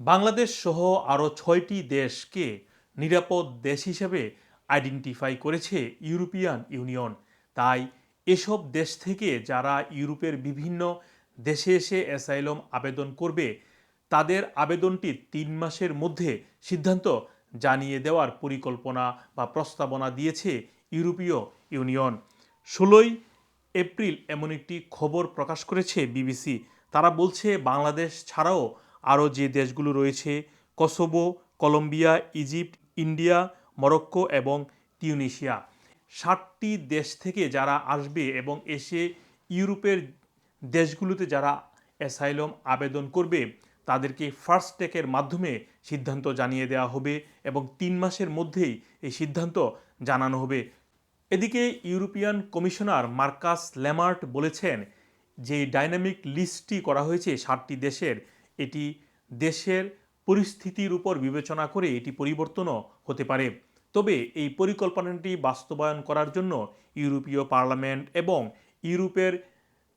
বাংলাদেশ সহ আরও ছয়টি দেশকে নিরাপদ দেশ হিসেবে আইডেন্টিফাই করেছে ইউরোপিয়ান ইউনিয়ন তাই এসব দেশ থেকে যারা ইউরোপের বিভিন্ন দেশে এসে অ্যাসাইলম আবেদন করবে, তাদের আবেদনটি তিন মাসের মধ্যে সিদ্ধান্ত জানিয়ে দেওয়ার পরিকল্পনা বা প্রস্তাবনা দিয়েছে ইউরোপীয় ইউনিয়ন ষোলোই এপ্রিল এমন একটি খবর প্রকাশ করেছে বিবিসি তারা বলছে, বাংলাদেশ ছাড়াও আরও যে দেশগুলো রয়েছে, Kosovo, Colombia, Egypt, India, Morocco এবং তিউনিশিয়া ষাটটি দেশ থেকে যারা আসবে এবং এসে ইউরোপের দেশগুলোতে যারা অ্যাসাইলম আবেদন করবে, তাদেরকে ফার্স্ট টেকের মাধ্যমে সিদ্ধান্ত জানিয়ে দেওয়া হবে এবং তিন মাসের মধ্যেই এই সিদ্ধান্ত জানানো হবে। এদিকে ইউরোপিয়ান কমিশনার মার্কাস ল্যামার্ট বলেছেন যে, ডাইনামিক লিস্টটি করা হয়েছে ষাটটি দেশের এটি দেশের পরিস্থিতির উপর বিবেচনা করে এটি পরিবর্তনও হতে পারে। তবে এই পরিকল্পনাটি বাস্তবায়ন করার জন্য ইউরোপীয় পার্লামেন্ট এবং ইউরোপের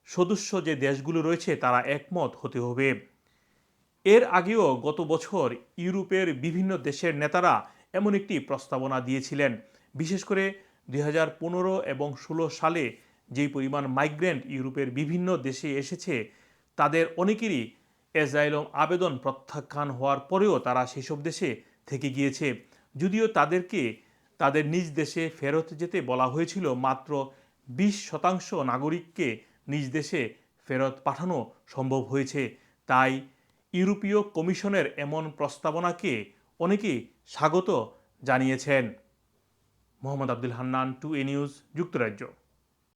সদস্য যে দেশগুলো রয়েছে তারা একমত হতে হবে। এর আগেও গত বছর ইউরোপের বিভিন্ন দেশের নেতারা এমন একটি প্রস্তাবনা দিয়েছিলেন। বিশেষ করে দু হাজার পনেরো এবং ষোলো সালে যেই পরিমাণ মাইগ্রেন্ট ইউরোপের বিভিন্ন দেশে এসেছে, তাদের অনেকেরই এজাইলম আবেদন প্রত্যাখ্যান হওয়ার পরেও তারা সেসব দেশে থেকে গিয়েছে। যদিও তাদেরকে, তাদের নিজ দেশে ফেরত যেতে বলা হয়েছিল, মাত্র বিশ শতাংশ নাগরিককে নিজ দেশে ফেরত পাঠানো সম্ভব হয়েছে। তাই ইউরোপীয় কমিশনের এমন প্রস্তাবনাকে অনেকেই স্বাগত জানিয়েছেন। Mohammad Abdul Hannan, two A news, যুক্তরাজ্য।